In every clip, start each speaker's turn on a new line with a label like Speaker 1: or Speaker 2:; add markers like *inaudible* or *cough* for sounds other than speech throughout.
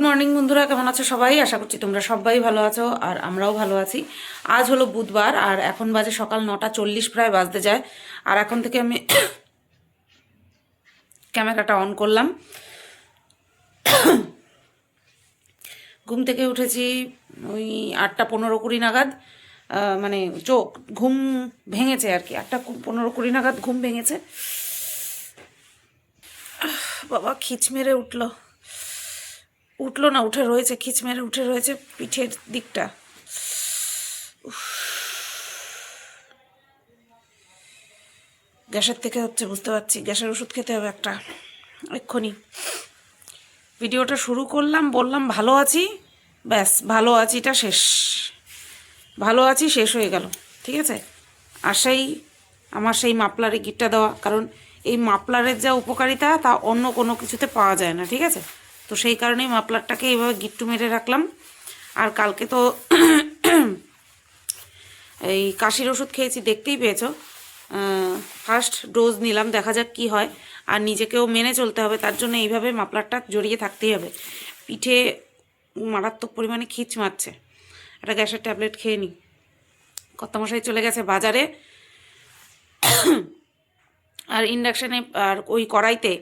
Speaker 1: Good morning বন্ধুরা, কেমন আছো সবাই? আশা করছি তোমরা সবাই ভালো আছো আর আমরাও ভালো আছি। আজ হলো বুধবার আর এখন বাজে সকাল নটা চল্লিশ, প্রায় বাজতে যায়। আর এখন থেকে আমি ক্যামেরাটা অন করলাম। ঘুম থেকে উঠেছি ওই আটটা পনেরো কুড়ি নাগাদ। মানে চোখ, ঘুম ভেঙেছে আর কি। আটটা পনেরো কুড়ি নাগাদ ঘুম ভেঙেছে। বাবা খিচ মেরে উঠল। উঠল না, উঠে রয়েছে, খিচ মেরে উঠে রয়েছে পিঠের দিকটা। গ্যাসের থেকে হচ্ছে, বুঝতে পারছি, গ্যাসের ওষুধ খেতে হবে একটা, এক্ষুনি। ভিডিওটা শুরু করলাম, বললাম ভালো আছি, ব্যাস, ভালো আছিটা শেষ। ভালো আছি, শেষ হয়ে গেল, ঠিক আছে? আর সেই, আমার সেই মাপলারে গিটটা দেওয়া, কারণ এই মাপলারের যা উপকারিতা, তা অন্য কোনো কিছুতে পাওয়া যায় না, ঠিক আছে? তো সেই কারণেই মাপলারটাকে এইভাবে গিট্টু মেরে রাখলাম। আর কালকে তো এই কাশির ওষুধ খেয়েছি, দেখতেই পেয়েছ। ফার্স্ট ডোজ নিলাম, দেখা যাক কি হয়। আর নিজেকেও মেনে চলতে হবে, তার জন্য এইভাবে মাপলারটা জড়িয়ে থাকতেই হবে। পিঠে মারাত্মক পরিমাণে খিচ মারছে। একটা গ্যাসের ট্যাবলেট খেয়ে নিই কর্তামশাই চলে গেছে বাজারে। আর ইন্ডাকশানে আর ওই কড়াইতে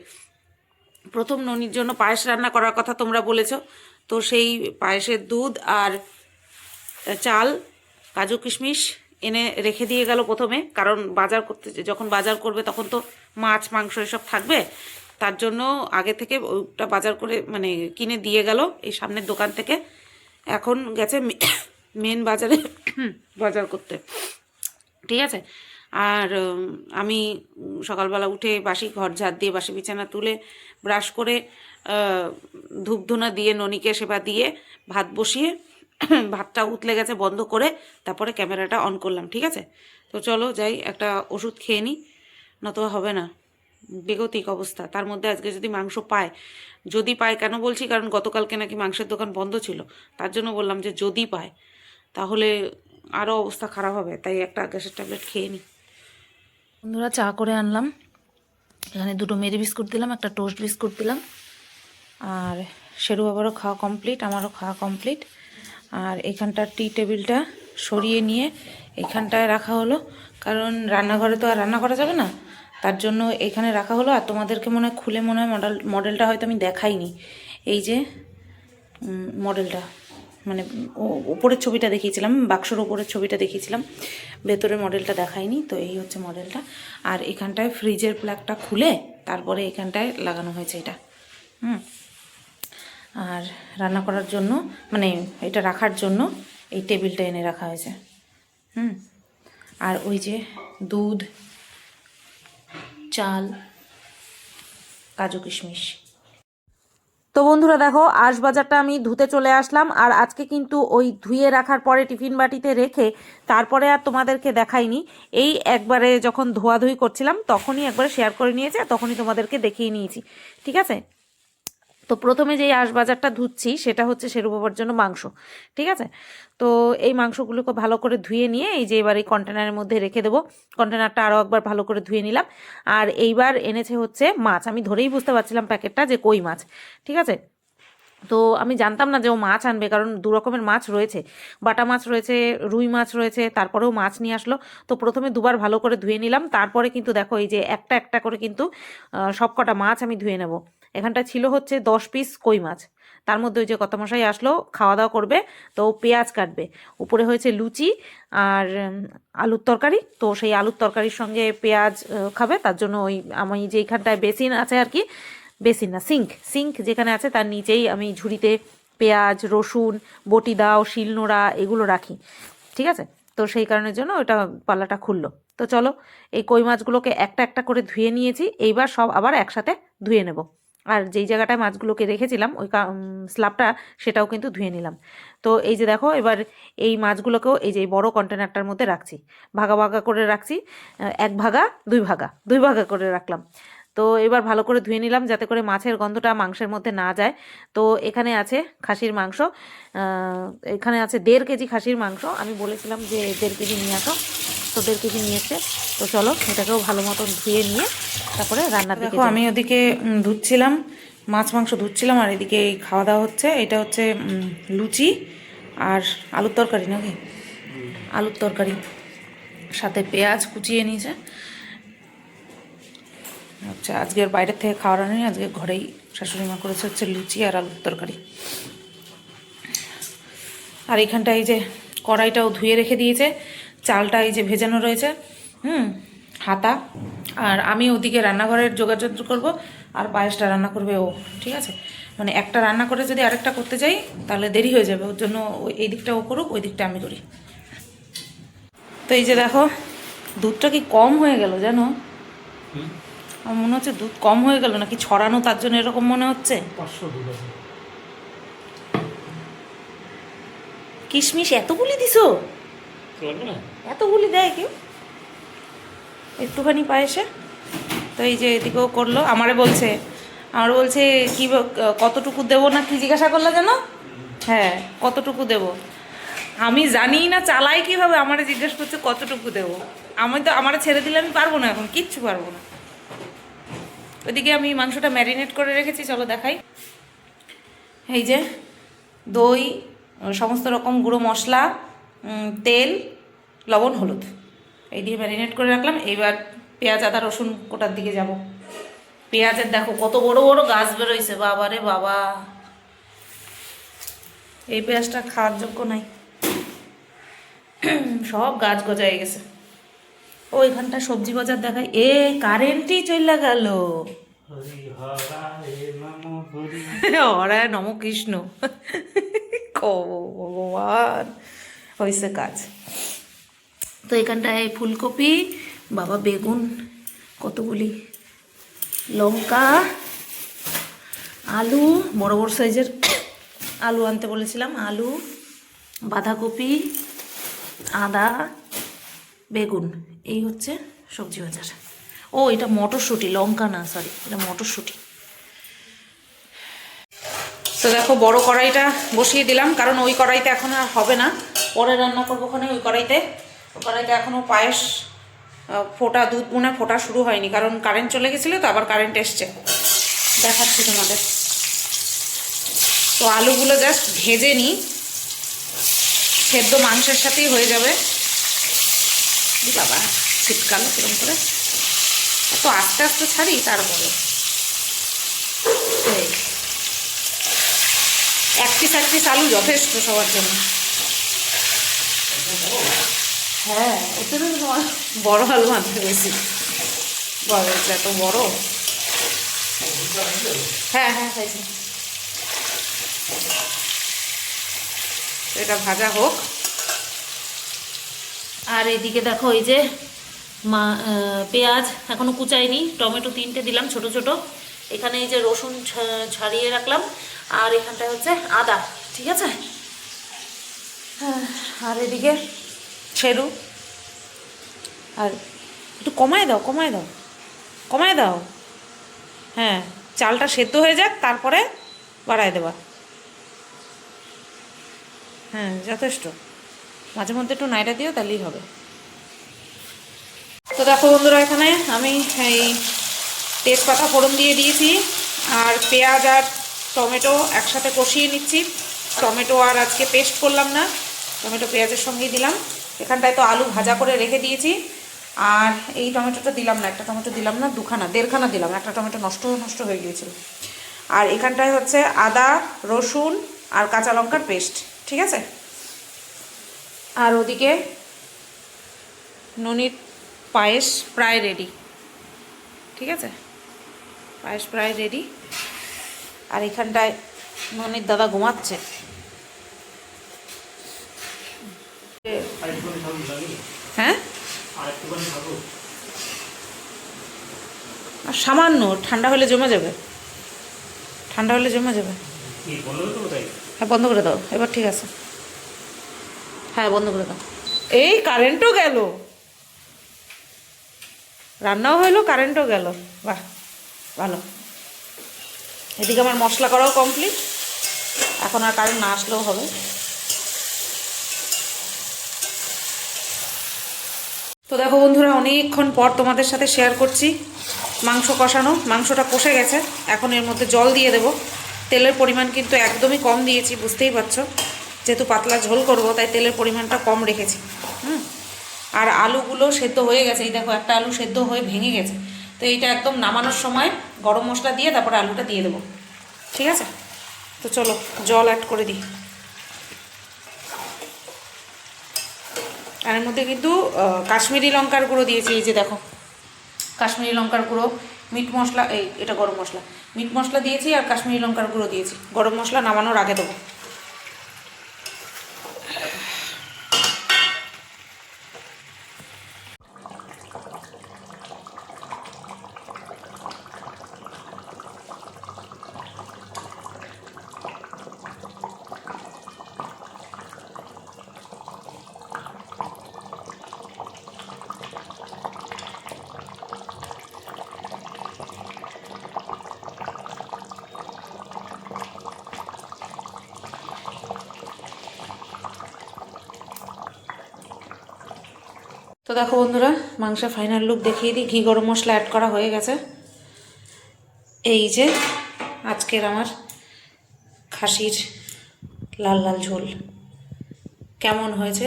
Speaker 1: প্রথম ননির জন্য পায়েস রান্না করার কথা তোমরা বলেছ। তো সেই পায়েসের দুধ আর চাল, কাজু কিশমিশ এনে রেখে দিয়ে গেল প্রথমে। কারণ বাজার করতে যখন বাজার করবে তখন তো মাছ, মাংস এসব থাকবে। তার জন্য আগে থেকে ওটা বাজার করে মানে কিনে দিয়ে গেল এই সামনের দোকান থেকে। এখন গেছে *coughs* মেন বাজারে *coughs* বাজার করতে। ঠিক আছে? আর আমি সকালবেলা উঠে বাসি, ঘর ঝাড় দিয়ে বাসি বিছানা তুলে ব্রাশ করে ধূপধুনা দিয়ে, ননিকে সেবা দিয়ে ভাত বসিয়ে *clears throat* ভাতটা উতলে গেছে বন্ধ করে তারপরে ক্যামেরাটা অন করলাম, ঠিক আছে? তো চলো যাই, একটা ওষুধ খেয়ে নিই নতুবা হবে না। বেগতিক অবস্থা। তার মধ্যে আজকে যদি মাংস পায়, যদি পায় কেন বলছি? কারণ গতকালকে নাকি মাংসের দোকান বন্ধ ছিল। তার জন্য বললাম যে যদি পায়, তাহলে আরও অবস্থা খারাপ হবে। তাই একটা গ্যাসের ট্যাবলেট খেয়ে নিই বন্ধুরা, চা করে আনলাম। এখানে দুটো মেরি বিস্কুট দিলাম, একটা টোস্ট বিস্কুট দিলাম। আর শেরু বাবারও খাওয়া কমপ্লিট, আমারও খাওয়া কমপ্লিট। আর এখানটার টি টেবিলটা সরিয়ে নিয়ে এখানটায় রাখা হলো। কারণ রান্নাঘরে তো আর রান্না করা যাবে না। তার জন্য এখানে রাখা হলো। আর তোমাদেরকে মনে হয় খুলে মনে হয় মডেল মডেলটা হয়তো আমি দেখাইনি। এই যে মডেলটা মানে ও- উপরের ছবিটা দেখিয়েছিলাম, বাক্সর উপরের ছবিটা দেখিয়েছিলাম। ভেতরের মডেলটা দেখাইনি, তো এই হচ্ছে মডেলটা। আর এখানটায় ফ্রিজের প্লাগটা খুলে তারপরে এখানটায় লাগানো হয়েছে এটা। হুম। আর রান্না করার জন্য মানে এটা রাখার জন্য এই টেবিলটা এনে রাখা হয়েছে। হুম। আর ওই যে দুধ, চাল, কাজু কিশমিশ। তো বন্ধুরা দেখো আশ বাজারটা আমি ধুতে চলে আসলাম, আর আজকে কিন্তু ওই ধুয়ে রাখার পরে টিফিন বাটিতে রেখে তারপরে আর তোমাদেরকে দেখাইনি। এই একবারে যখন ধোয়াধুই করছিলাম, তখনই একবারে শেয়ার করে নিয়েছে তখনই তোমাদেরকে দেখিয়ে নিয়েছি। ঠিক আছে? তো প্রথমে যেই আঁশ বাজারটা ধুচ্ছি সেটা হচ্ছে শেরু বাবার জন্য মাংস ঠিক আছে? তো এই মাংসগুলোকে ভালো করে ধুয়ে নিয়ে এই যে এবার এই কন্টেনারের মধ্যে রেখে দেবো। কন্টেনারটা আরও একবার ভালো করে ধুয়ে নিলাম। আর এইবার এনেছে হচ্ছে মাছ। আমি ধরেই বুঝতে পারছিলাম প্যাকেটটা যে কই মাছ ঠিক আছে? তো আমি জানতাম না যে ও মাছ আনবে কারণ দু রকমের মাছ রয়েছে। বাটা মাছ রয়েছে রুই মাছ রয়েছে তারপরেও মাছ নিয়ে আসলো। তো প্রথমে দুবার ভালো করে ধুয়ে নিলাম। তারপরে কিন্তু দেখো এই যে একটা একটা করে কিন্তু আহ, সবকটা মাছ আমি ধুয়ে নেব। এখানটা ছিল হচ্ছে দশ পিস কই মাছ। তার মধ্যে ওই যে কত মশাই আসলো, খাওয়া দাওয়া করবে, তো পেঁয়াজ কাটবে। উপরে হয়েছে লুচি আর আলুর তরকারি, তো সেই আলুর তরকারির সঙ্গে পেঁয়াজ খাবে। তার জন্য ওই আমি যেইখানটায় বেসিন আছে আর কি, বেসিন না, সিঙ্ক সিঙ্ক যেখানে আছে তার নিচেই আমি ঝুড়িতে পেঁয়াজ, রসুন, বটি দাও, শিলনোড়া এগুলো রাখি, ঠিক আছে? তো সেই কারণের জন্য ওটা পাল্লাটা খুললো। তো চলো, এই কই মাছগুলোকে একটা একটা করে ধুয়ে নিয়েছি, এইবার সব আবার একসাথে ধুয়ে নেব। আর যেই জায়গাটায় মাছগুলোকে রেখেছিলাম, ওই স্ল্যাবটা সেটাও কিন্তু ধুয়ে নিলাম। তো এই যে দেখো, এবার এই মাছগুলোকেও এই যে বড় কন্টেনারটার মধ্যে রাখছি। ভাগা ভাগা করে রাখছি এক ভাগা, দুই ভাগা দুই ভাগা করে রাখলাম। তো এবার ভালো করে ধুয়ে নিলাম যাতে করে মাছের গন্ধটা মাংসের মধ্যে না যায়। তো এখানে আছে খাসির মাংস এখানে আছে দেড় কেজি খাসির মাংস। আমি বলেছিলাম যে দেড় কেজি নিয়ে আসো। তো দেড় কেজি নিয়েছে। তো চলো এটাকেও ভালো মতন ধুয়ে নিয়ে তারপরে রান্নার দেখো আমি ওদিকে ধুচ্ছিলাম মাছ মাংস ধুচ্ছিলাম আর এদিকে খাওয়া দাওয়া হচ্ছে। এটা হচ্ছে লুচি আর আলুর তরকারি নাকি? আলুর তরকারি। সাথে পেঁয়াজ কুচিয়ে নিয়েছে। আচ্ছা আজকের বাইরের থেকে খাওয়া নেই আজকে ঘরেই শাশুড়ি মা করেছে হচ্ছে লুচি আর আলুর তরকারি। আর এখানটা এই যে কড়াইটাও ধুয়ে রেখে দিয়েছে। চালটা এই যে ভেজানো রয়েছে হুম হাতা আর আমি ওদিকে রান্নাঘরের যোগাযোগ করব আর পায়েসটা রান্না করবে ও ঠিক আছে? মানে একটা রান্না করে যদি আরেকটা করতে যাই তাহলে দেরি হয়ে যাবে ওর জন্য ওই এই দিকটা ও করুক ওই দিকটা আমি করি। তো এই যে দেখো দুধটা কি কম হয়ে গেল জানো? আমার মনে হচ্ছে দুধ কম হয়ে গেল নাকি ছড়ানো তার জন্য এরকম মনে হচ্ছে? কিশমিশ এতগুলি দিছো? এতগুলি দেয় কেউ? একটুখানি পায়েসে? তো এই যে এদিকেও করল, আমারে বলছে, আমার বলছে, কি কতটুকু দেবো না কি জিজ্ঞাসা করল যেন? হ্যাঁ কতটুকু দেবো? আমি জানি না চালাই কীভাবে, আমারে জিজ্ঞেস করছে, কতটুকু দেবো? আমি তো, আমারে ছেড়ে দিলে আমি পারব না এখন, কিচ্ছু পারব না। ওইদিকে আমি মাংসটা ম্যারিনেট করে রেখেছি, চলো দেখাই। এই যে দই, সমস্ত রকম গুঁড়ো মশলা তেল, লবণ, হলুদ। এই দিয়ে ম্যারিনেট করে রাখলাম। এইবার পেঁয়াজ, আদা, রসুন কোটার দিকে যাব। পেঁয়াজের দেখো কত বড় বড় গাছ বেরোইছে। বাবা রে বাবা। এই পেঁয়াজটা খাওয়ার যোগ্য নাই। সব গাছ গজায় গেছে। ও, এখানটা সবজি বাজার দেখায় এ কারেন্টই চলে গেল।
Speaker 2: হরি হরায় নম
Speaker 1: কৃষ্ণ ভগবান হয়েছে কাজ। তো এখানটায় ফুলকপি, বাবা বেগুন, কতগুলি? লঙ্কা, আলু, বড় বড় সাইজের আলু আনতে বলেছিলাম, আলু, বাঁধাকপি, আদা, বেগুন, এই হচ্ছে সবজি বাজার। ও, এটা মটরশুঁটি, লঙ্কা না সরি এটা মটরশুঁটি। তো দেখো, বড় কড়াইটা বসিয়ে দিলাম, কারণ ওই কড়াইতে এখন আর হবে না। পরে রান্না করব ওখানে ওই কড়াইতে। ওই কড়াইতে এখনও পায়েস ফোটা, দুধ মনে ফোটা শুরু হয়নি, কারণ কারেন্ট চলে গেছিল তো আবার কারেন্ট এসছে। দেখাচ্ছি তোমাদের। তো আলুগুলো জাস্ট ভেজে নিই। সেদ্ধ মাংসের সাথেই হয়ে যাবে। বাবা শীতকাল কিরম করে। এত আস্তে আস্তে ছাড়ি, তারপরে। এক পিস এক পিস আলু যথেষ্ট সবার জন্য। হ্যাঁ ওতে তো বড় আলু আনতে গেছি বড় এত বড়। হ্যাঁ হ্যাঁ খাইছি এটা ভাজা হোক। আর এদিকে দেখো এই যে মা পেঁয়াজ এখনও কুচাইনি টমেটো তিনটে দিলাম, ছোট ছোট। এখানে এই যে রসুন ছাড়িয়ে রাখলাম। আর এখানটায় হচ্ছে আদা, ঠিক আছে? আর এদিকে ছেড়ু। আর একটু কমায় দাও কমায় দাও কমায় দাও। হ্যাঁ চালটা সেদ্ধ হয়ে যাক, তারপরে বাড়ায় দেবা। হ্যাঁ যথেষ্ট। মাঝে মধ্যে একটু নাইটা দিও তাহলেই হবে। তো দেখো বন্ধুরা, এখানে আমি এই তেজপাতা ফোড়ন দিয়ে দিয়েছি, আর পেঁয়াজ আর টমেটো একসাথে কষিয়ে নিচ্ছি। টমেটো আর আজকে পেস্ট করলাম না। টমেটো পেঁয়াজের সঙ্গেই দিলাম। এখানটায় তো আলু ভাজা করে রেখে দিয়েছি। আর এই টমেটোটা দিলাম না, একটা টমেটো দিলাম না, দুখানা, দেড়খানা দিলাম, একটা টমেটো নষ্ট নষ্ট হয়ে গিয়েছিল। আর এখানটায় হচ্ছে আদা, রসুন আর কাঁচা লঙ্কার পেস্ট, ঠিক আছে? আর ওদিকে ননির পায়েস প্রায় রেডি ঠিক আছে? পায়েস প্রায় রেডি আর এখানটায় ননির দাদা ঘুমাচ্ছে। হ্যাঁ? আর সামান্য ঠান্ডা হলে জমে যাবে। ঠান্ডা হলে জমে যাবে। হ্যাঁ বন্ধ করে দাও। এবার ঠিক আছে। হ্যাঁ বন্ধ করে দাও। এই কারেন্টও গেল। রান্নাও হইল কারেন্টও গেল। বাহ ভালো। এদিকে আমার মশলা করাও কমপ্লিট এখন আর কারেন্ট না আসলেও হবে। তো দেখো বন্ধুরা, অনেকক্ষণ পর তোমাদের সাথে শেয়ার করছি। মাংস কষানো, মাংসটা কষে গেছে। এখন এর মধ্যে জল দিয়ে দেব। তেলের পরিমাণ কিন্তু একদমই কম দিয়েছি, বুঝতেই পারছ। যেহেতু পাতলা ঝোল করব, তাই তেলের পরিমাণটা কম রেখেছি। হুম? আর আলুগুলো সেদ্ধ হয়ে গেছে। এই দেখো, একটা আলু সেদ্ধ হয়ে ভেঙে গেছে। তো এইটা একদম নামানোর সময় গরম মশলা দিয়ে তারপরে আলুটা দিয়ে দেবো। ঠিক আছে? তো চলো, জল অ্যাড করে দিই। আর এর মধ্যে কিন্তু কাশ্মীরি লঙ্কার গুঁড়ো দিয়েছি, এই যে দেখো। কাশ্মীরি লঙ্কার গুঁড়ো, মিট মশলা, এই, এটা গরম মশলা। মিট মশলা দিয়েছি আর কাশ্মীরি লঙ্কার গুঁড়ো দিয়েছি। গরম মশলা নামানোর আগে দেবো। তো দেখো বন্ধুরা মাংসের ফাইনাল লুক দেখিয়ে দিই। ঘি গরম মশলা অ্যাড করা হয়ে গেছে। এই যে আজকের আমার খাসির লাল লাল ঝোল। কেমন হয়েছে?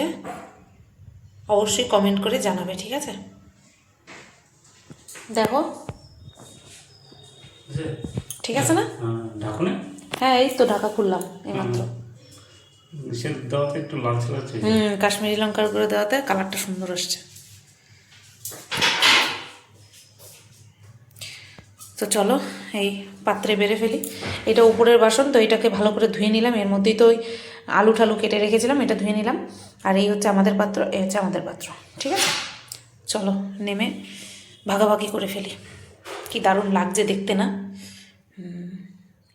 Speaker 1: অবশ্যই কমেন্ট করে জানাবে ঠিক আছে? দেখো। ঠিক আছে না?
Speaker 2: হ্যাঁ,
Speaker 1: হ্যাঁ এই তো ঢাকা খুললাম এইমাত্র।
Speaker 2: লালচে
Speaker 1: হুম কাশ্মীরি লঙ্কার গুঁড়ো দেওয়াতে কালারটা সুন্দর আসছে। তো চলো, এই পাত্রে বেড়ে ফেলি। এটা উপরের বাসন, তো এটাকে ভালো করে ধুয়ে নিলাম। এর মধ্যেই তো ওই আলু ঠালু কেটে রেখেছিলাম, এটা ধুয়ে নিলাম। আর এই হচ্ছে আমাদের পাত্র, এই হচ্ছে আমাদের পাত্র, ঠিক আছে? চলো, নেমে ভাগাভাগি করে ফেলি। কি দারুণ লাগছে দেখতে না?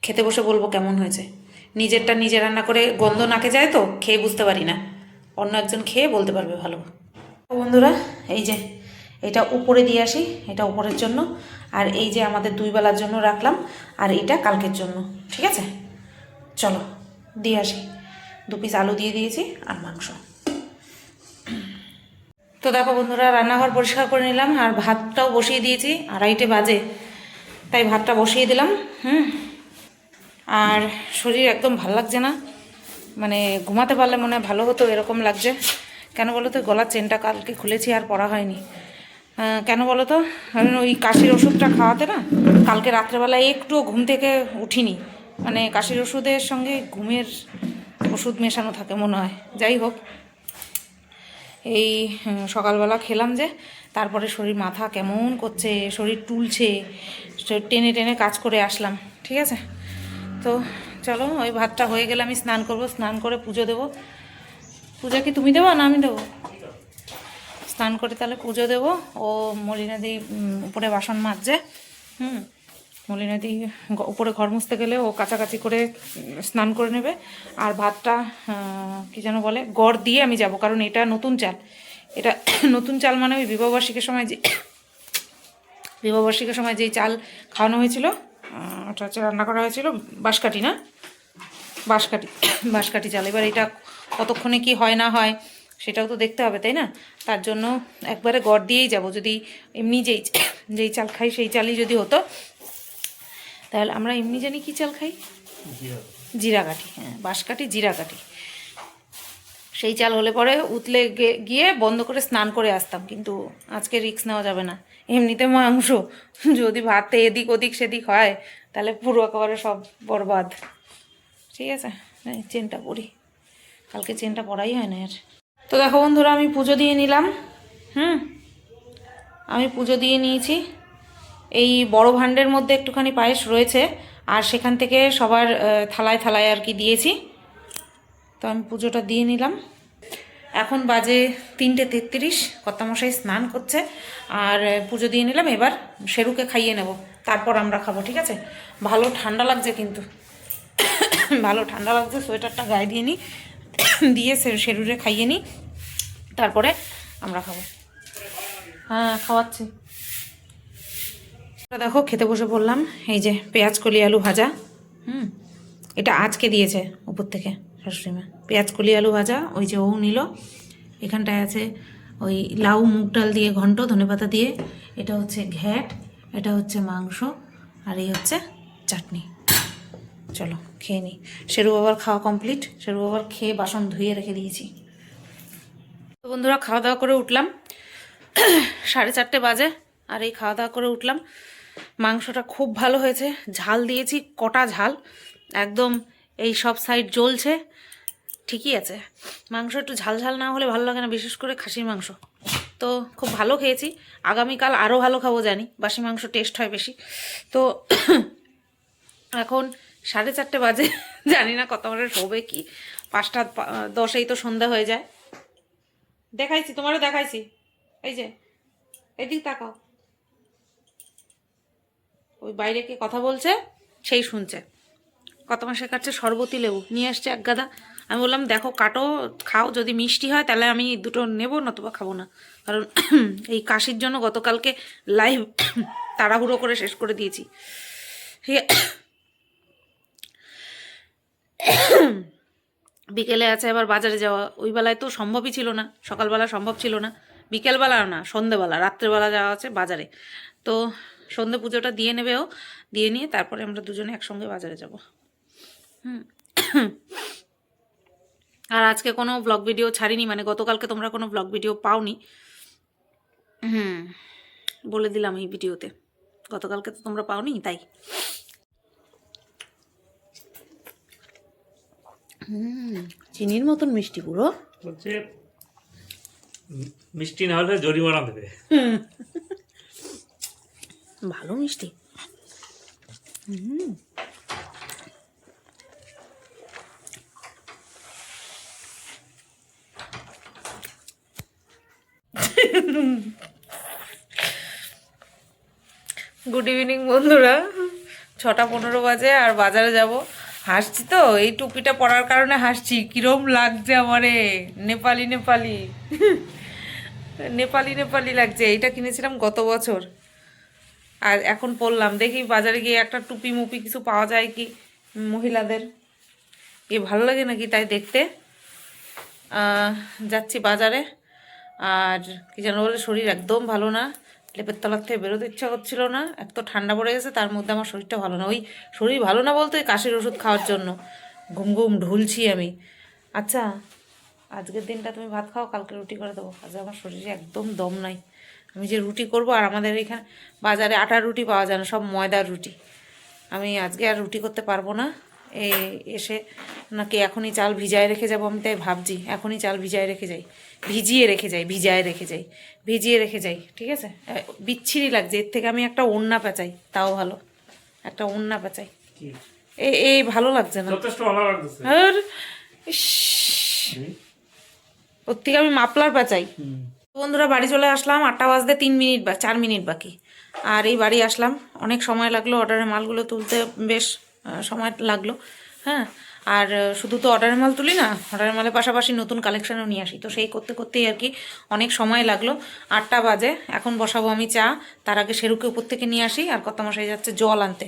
Speaker 1: খেতে বসে বলব কেমন হয়েছে। নিজেরটা নিজে রান্না করে গন্ধ নাকে যায় তো, খেয়ে বুঝতে পারি না। অন্য একজন খেয়ে বলতে পারবে ভালো। বন্ধুরা, এই যে এটা উপরে দিয়ে আসি, এটা উপরের জন্য। আর এই যে আমাদের দুই বেলার জন্য রাখলাম, আর এটা কালকের জন্য, ঠিক আছে? চলো, দিয়ে আসি। দু পিস আলু দিয়ে দিয়েছি আর মাংস। তো দেখো বন্ধুরা, রান্নাঘর পরিষ্কার করে নিলাম, আর ভাতটাও বসিয়ে দিয়েছি। আড়াইটে বাজে, তাই ভাতটা বসিয়ে দিলাম, হুম? আর শরীর একদম ভালো লাগছে না। মানে ঘুমাতে পারলে মনে হয় ভালো হতো, এরকম লাগছে। কেন বলো তো, গলার চেনটা কালকে খুলেছি আর পড়া হয়নি। কেন বলো তো? কারণ ওই কাশির ওষুধটা খাওয়াতে না, কালকে রাত্রেবেলায় একটুও ঘুম থেকে উঠিনি। মানে কাশির ওষুধের সঙ্গে ঘুমের ওষুধ মেশানো থাকে মনে হয়। যাই হোক, এই সকালবেলা খেলাম যে, তারপরে শরীর মাথা কেমন করছে, শরীর টুলছে টেনে টেনে কাজ করে আসলাম, ঠিক আছে? তো চলো, ওই ভাতটা হয়ে গেলে আমি স্নান করব, স্নান করে পুজো দেবো। পূজা কি তুমি দেবো না আমি দেবো? স্নান করে তাহলে পুজো দেবো। ও মলিনাদি উপরে বাসন মাজছে। হুম, মলিনাদি উপরে ঘর মুছতে গেলে ও কাছাকাছি করে স্নান করে নেবে। আর ভাতটা কি যেন বলে, গড় দিয়ে আমি যাব, কারণ এটা নতুন চাল। এটা *coughs* নতুন চাল মানে ওই বিবাহবার্ষিকের সময় যে *coughs* বিবাহবার্ষিকের সময় যেই চাল খাওয়ানো হয়েছিল ওটা হচ্ছে রান্না করা হয়েছিল, বাঁশকাঠি না? বাঁশকাঠি *coughs* বাঁশকাঠি চাল। এবার এটা কতক্ষণে কি হয় না হয় সেটাও তো দেখতে হবে তাই না? তার জন্য একবারে গড় দিয়েই যাব। যদি এমনি যেই *coughs* যেই চাল খাই সেই চালই যদি হতো তাহলে আমরা এমনি জানি কি চাল খাই?
Speaker 2: জিরা।
Speaker 1: জিরাকাঠি হ্যাঁ বাঁশকাঠি জিরাকাঠি সেই চাল হলে পরে উতলে গিয়ে বন্ধ করে স্নান করে আসতাম কিন্তু আজকে রিক্স নেওয়া যাবে না। এমনিতে মাংস যদি ভাতে এদিক ওদিক সেদিক হয় তাহলে পুরো একেবারে সব বরবাদ। ঠিক আছে? এই চেনটা পরি। কালকে চেনটা পরাই হয় না আর তো দেখো বন্ধুরা, আমি পুজো দিয়ে নিলাম। হুম? আমি পুজো দিয়ে নিয়েছি। এই বড় ভাণ্ডের মধ্যে একটুখানি পায়েস রয়েছে, আর সেখান থেকে সবার থালায় থালায় আর কি দিয়েছি। তো আমি পুজোটা দিয়ে নিলাম। এখন বাজে তিনটে তেত্রিশ, কর্তামশাই স্নান করছে, আর পুজো দিয়ে নিলাম। এবার সেরুকে খাইয়ে নেব। তারপর আমরা খাব, ঠিক আছে? ভালো ঠান্ডা লাগছে কিন্তু। *coughs* ভালো ঠান্ডা লাগছে, সোয়েটারটা গায়ে দিয়ে নিই দিয়ে সে- শেরুরে খাইয়ে নিই তারপরে আমরা খাব। হ্যাঁ খাওয়াচ্ছি। দেখো খেতে বসে পড়লাম এই যে পেঁয়াজ কলি আলু ভাজা। হুম এটা আজকে দিয়েছে উপর থেকে শাশুড়িমা পেঁয়াজ কলি আলু ভাজা ওই যে ও নিল। এখানটায় আছে ওই লাউ মুগ ডাল দিয়ে ঘন্ট ধনেপাতা দিয়ে। এটা হচ্ছে ঘ্যাট এটা হচ্ছে মাংস আর এই হচ্ছে চাটনি। চলো। খেয়ে নিই শেরু বাবার খাওয়া কমপ্লিট শেরু বাবার খেয়ে বাসন ধুয়ে রেখে দিয়েছি। তো বন্ধুরা, খাওয়া দাওয়া করে উঠলাম। *coughs* সাড়ে চারটে বাজে, আর এই খাওয়া দাওয়া করে উঠলাম। মাংসটা খুব ভালো হয়েছে। ঝাল দিয়েছি, কটা ঝাল। একদম এই সব সাইড জ্বলছে। ঠিকই আছে। মাংস একটু ঝাল ঝাল না হলে ভালো লাগে না, বিশেষ করে খাসির মাংস। তো খুব ভালো খেয়েছি। আগামীকাল আরও ভালো খাব জানি। বাসি মাংস টেস্ট হয় বেশি। তো *coughs* এখন সাড়ে চারটে বাজে, জানি না কত করে শোবে কি। পাঁচটা দশেই তো সন্ধ্যা হয়ে যায়। দেখাইছি, তোমারও দেখাইছি। এই যে, এদিক তাকাও। ওই বাইরে কে কথা বলছে, সেই শুনছে। কত মাসে কাটছে? শরবতি লেবু। নিয়ে আসছে এক গাদা। আমি বললাম, দেখো, কাটো, খাও। যদি মিষ্টি হয়, তাহলে আমি দুটো নেব, নতুবা খাব না। কারণ *clears throat* এই কাশির জন্য গতকালকে লাইভ *clears throat* তাড়াহুড়ো করে শেষ করে দিয়েছি। ঠিক আছে বিকেলে আছে, আবার বাজারে যাওয়া। ওই বেলায় তো সম্ভবই ছিল না। সকালবেলা সম্ভব ছিল না। বিকেলবেলা না, সন্ধেবেলা, রাত্রেবেলা যাওয়া আছে বাজারে। তো সন্ধে পুজোটা দিয়ে নেবেও দিয়ে নিয়ে তারপরে আমরা দুজনে একসঙ্গে বাজারে যাব। হুম। আর আজকে কোনো ব্লগ ভিডিও ছাড়িনি মানে গতকালকে তোমরা কোনো ব্লগ ভিডিও পাওনি। হুম। বলে দিলাম এই ভিডিওতে গতকালকে তো তোমরা পাওনি, তাই। চিনির মতন মিষ্টি পুরো
Speaker 2: বলছে মিষ্টি না হলে জরিমানা দেবে।
Speaker 1: ভালো মিষ্টি। হুম। গুড ইভিনিং বন্ধুরা। ছটা পনেরো বাজে আর বাজারে যাব। হাসছি তো, এই টুপিটা পরার কারণে হাসছি। কিরম লাগছে আমারে? নেপালি নেপালি। নেপালি নেপালি লাগছে। এইটা কিনেছিলাম গত বছর। আর এখন পরলাম। দেখি বাজারে গিয়ে একটা টুপি মুপি কিছু পাওয়া যায় কি মহিলাদের। এ ভালো লাগে নাকি তাই দেখতে? যাচ্ছি বাজারে। আর কি যেন বলে, শরীর একদম ভালো না। লেপের তলার থেকে বেরোতে ইচ্ছা করছিল না এক তো ঠান্ডা পড়ে গেছে, তার মধ্যে আমার শরীরটা ভালো না। ওই শরীর ভালো না বলতে কাশির ওষুধ খাওয়ার জন্য। ঘুম ঘুম ঢুলছি আমি। আচ্ছা আজকের দিনটা তুমি ভাত খাও, কালকে রুটি করে দেবো। আজ আমার শরীরে একদম দম নাই। আমি যে রুটি করব, আর আমাদের এখানে বাজারে আটার রুটি পাওয়া যায় না, সব ময়দার রুটি। আমি আজকে আর রুটি করতে পারব না। এসে নাকি এখনই চাল ভিজায় রেখে যাব আমি তাই ভাবছি এখনই চাল ভিজায় রেখে যাই। ভিজিয়ে রেখে যাই ভিজায় রেখে যাই ভিজিয়ে রেখে যাই ঠিক আছে? বিচ্ছিরি লাগছে এর থেকে আমি একটা ওড়না পেঁচাই তাও ভালো একটা ওড়না পেঁচাই।
Speaker 2: কি?
Speaker 1: এই এই ভালো লাগছে না। আর ইস, ওর থেকে আমি মাপলার পেঁচাই। বন্ধুরা বাড়ি চলে আসলাম আটটা বাজতে তিন মিনিট বা চার মিনিট বাকি। আর এই বাড়ি আসলাম অনেক সময় লাগল অর্ডারের মালগুলো তুলতে বেশ সময় লাগল। হ্যাঁ? আর শুধু তো অর্ডারের মাল তুলি না অর্ডারের মালের পাশাপাশি নতুন কালেকশানও নিয়ে আসি। তো সেই করতে করতেই আর কি অনেক সময় লাগল। আটটা বাজে, এখন বসাবো আমি চা। তার আগে সেরুকে উপর থেকে নিয়ে আসি, আর কত মশাই যাচ্ছে জল আনতে।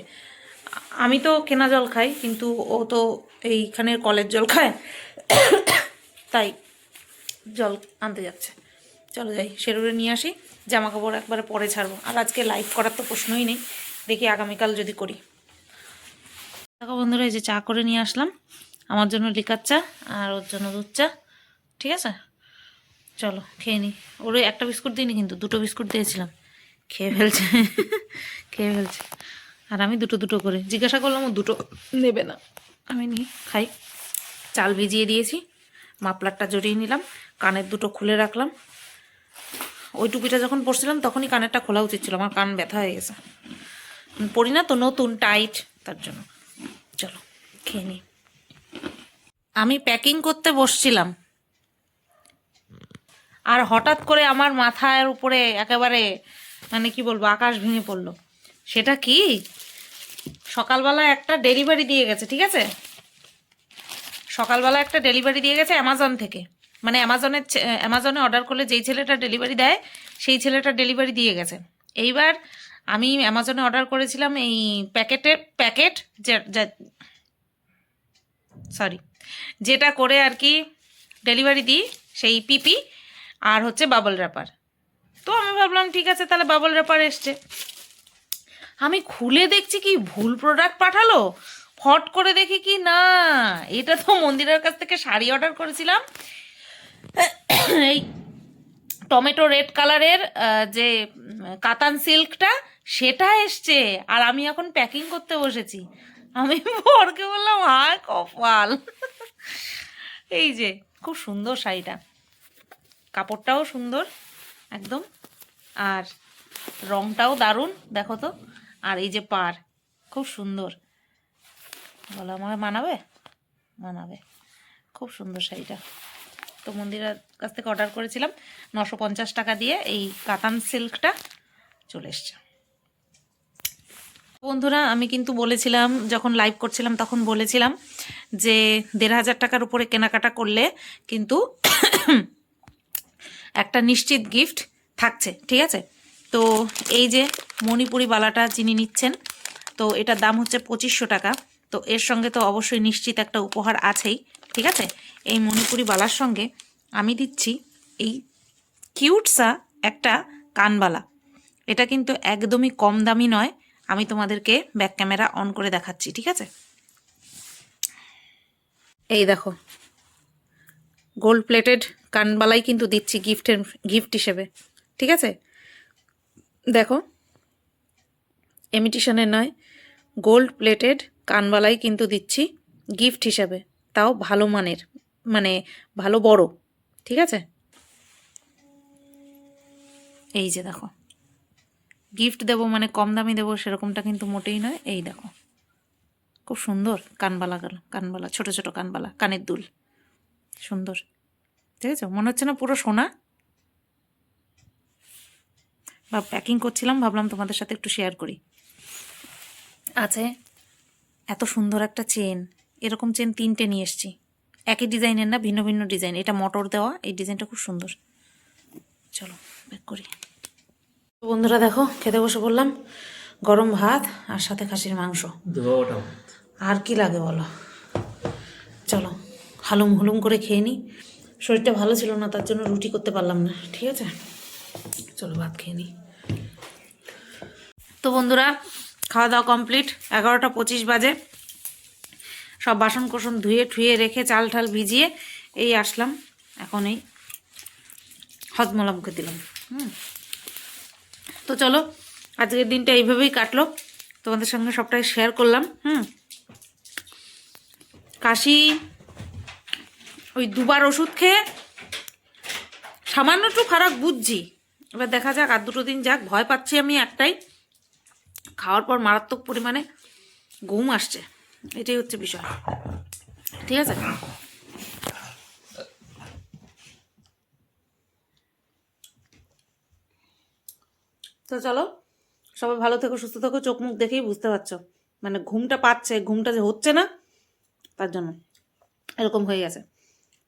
Speaker 1: আমি তো কেনা জল খাই, কিন্তু ও তো এইখানের কলের জল খায়। তাই জল আনতে যাচ্ছে। চলো যাই সেরুরে নিয়ে আসি। জামা কাপড় একবারে পরে ছাড়বো। আর আজকে লাইভ করার তো প্রশ্নই নেই। দেখি আগামীকাল যদি করি। দেখো বন্ধুরা, এই যে চা করে নিয়ে আসলাম। আমার জন্য লিকার চা আর ওর জন্য দুধ চা, ঠিক আছে? চলো, খেয়ে নিই ওর একটা বিস্কুট দিইনি কিন্তু, দুটো বিস্কুট দিয়েছিলাম। খেয়ে ফেলছে খেয়ে ফেলছে। আর আমি দুটো দুটো করে। জিজ্ঞাসা করলাম, ও দুটো নেবে না। আমি নিই, খাই। চাল ভিজিয়ে দিয়েছি, মাপলারটা জড়িয়ে নিলাম, কানের দুটো খুলে রাখলাম। ওই টুপিটা যখন পরছিলাম, তখনই কানেরটা খোলা উচিত ছিল। আমার কান ব্যথা হয়ে গেছে। পরি না তো, নতুন, টাইট, তার জন্য। চলো, খেয়ে নিই আমি প্যাকিং করতে বসছিলাম। আর হঠাৎ করে আমার মাথার উপরে একেবারে মানে কি বলব, আকাশ ভেঙে পড়ল। সেটা কি? সকালবেলা একটা ডেলিভারি দিয়ে গেছে, ঠিক আছে? সকালবেলা একটা ডেলিভারি দিয়ে গেছে অ্যামাজন থেকে। মানে অ্যামাজনের অ্যামাজনে অর্ডার করলে যেই ছেলেটা ডেলিভারি দেয়, সেই ছেলেটা ডেলিভারি দিয়ে গেছে। এইবার আমি অ্যামাজনে অর্ডার করেছিলাম এই প্যাকেটে প্যাকেট সরি যেটা করে আর কি ডেলিভারি দিই, সেই পিপি আর হচ্ছে বাবল র্যাপার তো আমি ভাবলাম, ঠিক আছে, তাহলে বাবল র্যাপার এসছে। আমি খুলে দেখছি কি ভুল প্রোডাক্ট পাঠালো? ফট করে দেখি কি না। এটা তো মন্দিরের কাছ থেকে শাড়ি অর্ডার করেছিলাম। এই টমেটো রেড কালারের যে কাতান সিল্কটা সেটা এসছে, আর আমি এখন প্যাকিং করতে বসেছি। আমি বরকে বললাম আর কপাল। এই যে, খুব সুন্দর শাড়িটা। কাপড়টাও সুন্দর, একদম। আর রংটাও দারুণ, দেখো তো। আর এই যে পার খুব সুন্দর। বলো, আমাকে মানাবে? মানাবে। খুব সুন্দর শাড়িটা। তো মন্দিরের কাছ থেকে অর্ডার করেছিলাম, নশো পঞ্চাশ টাকা দিয়ে এই কাতান সিল্কটা চলে এসছে। বন্ধুরা, আমি কিন্তু বলেছিলাম, যখন লাইভ করছিলাম তখন বলেছিলাম যে দেড় হাজার টাকার উপরে কেনাকাটা করলে কিন্তু *coughs* একটা নিশ্চিত গিফট থাকছে, ঠিক আছে? তো এই যে মণিপুরি বালাটা যিনি নিচ্ছেন, তো এটার দাম হচ্ছে পঁচিশশো টাকা। তো এর সঙ্গে তো অবশ্যই নিশ্চিত একটা উপহার আছেই, ঠিক আছে? এই মণিপুরি বালার সঙ্গে আমি দিচ্ছি এই কিউটসা একটা কানবালা এটা কিন্তু একদমই কম দামি নয় আমি তোমাদেরকে ব্যাক ক্যামেরা অন করে দেখাচ্ছি, ঠিক আছে? এই দেখো গোল্ড প্লেটেড কানবালাই কিন্তু দিচ্ছি গিফটের গিফট হিসেবে, ঠিক আছে? দেখো এমিটিশনের নয় গোল্ড প্লেটেড কানবালাই কিন্তু দিচ্ছি গিফট হিসাবে, তাও ভালো মানের মানে ভালো বড়, ঠিক আছে? এই যে দেখো। গিফট দেবো মানে কম দামি দেবো সেরকমটা কিন্তু মোটেই নয়। এই দেখো। খুব সুন্দর কানবালা গেল, কানবালা, ছোট ছোট কানবালা, কানের দুল। সুন্দর। ঠিক আছে? মনে হচ্ছে না পুরো সোনা? বা প্যাকিং করছিলাম, ভাবলাম তোমাদের সাথে একটু শেয়ার করি। আছে এত সুন্দর একটা চেন এরকম চেন তিনটে নিয়ে এসছি। একই ডিজাইনের না, ভিন্ন ভিন্ন ডিজাইন এটা মটর দেওয়া, এই ডিজাইনটা খুব সুন্দর। চলো ব্যাক করি। বন্ধুরা দেখো খেতে বসে বললাম গরম ভাত আর সাথে খাসির মাংস। আর কি লাগে বলো? চলো হালুম হুলুম করে খেয়ে নিই শরীরটা ভালো ছিল না তার জন্য রুটি করতে পারলাম না ঠিক আছে? চলো ভাত খেয়ে নিই তো বন্ধুরা খাওয়া দাওয়া কমপ্লিট এগারোটা পঁচিশ বাজে। সব বাসন কোসন ধুয়ে ঠুয়ে রেখে চাল ঠাল ভিজিয়ে এই আসলাম এখন এই হজমলা মুখে দিলাম হুম। তো চলো, আজকের দিনটা এইভাবেই কাটলো। তোমাদের সঙ্গে সবটাই শেয়ার করলাম, হুম? কাশি, ওই দুবার ওষুধ খেয়ে সামান্য একটু ফারাক বুঝছি। এবার দেখা যাক, আর দুটো দিন যাক, ভয় পাচ্ছি আমি একটাই। খাওয়ার পর মারাত্মক পরিমাণে ঘুম আসছে, এটাই হচ্ছে বিষয়। ঠিক আছে? তো চলো, সবাই ভালো থেকো, সুস্থ থেকো, চোখ মুখ দেখেই বুঝতে পারছ। মানে ঘুমটা পাচ্ছে, ঘুমটা যে হচ্ছে না, তার জন্য এরকম হয়ে গেছে।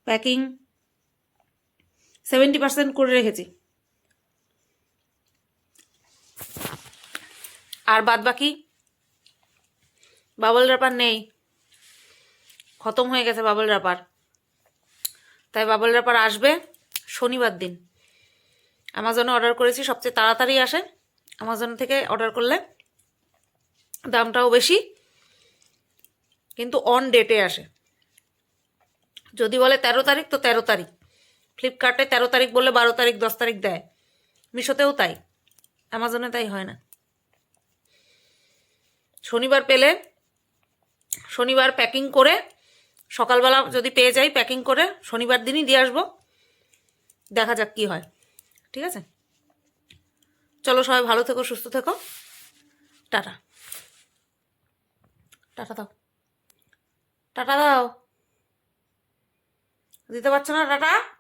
Speaker 1: প্যাকিং সেভেন্টি পার্সেন্ট করে রেখেছি। আর বাদ বাকি বাবল র্যাপার নেই। খতম হয়ে গেছে বাবল র্যাপার তাই বাবল র্যাপার আসবে শনিবার দিন। অ্যামাজনে অর্ডার করেছি, সবচেয়ে তাড়াতাড়ি আসে। অ্যামাজন থেকে অর্ডার করলে দামটাও বেশি, কিন্তু অন ডেটে আসে। যদি বলে তেরো তারিখ, তো তেরো তারিখ। ফ্লিপকার্টে তেরো তারিখ বললে বারো তারিখ, দশ তারিখ দেয়। মিশোতেও তাই। অ্যামাজনে তাই হয় না। শনিবার পেলে, শনিবার প্যাকিং করে, সকালবেলা যদি পেয়ে যাই প্যাকিং করে, শনিবার দিনই দিয়ে আসব। দেখা যাক কি হয়। ঠিক আছে? চলো সবাই ভালো থেকো, সুস্থ থেকো। টাটা। টাটা দাও। টাটা দাও। দিতে পারছ না টাটা?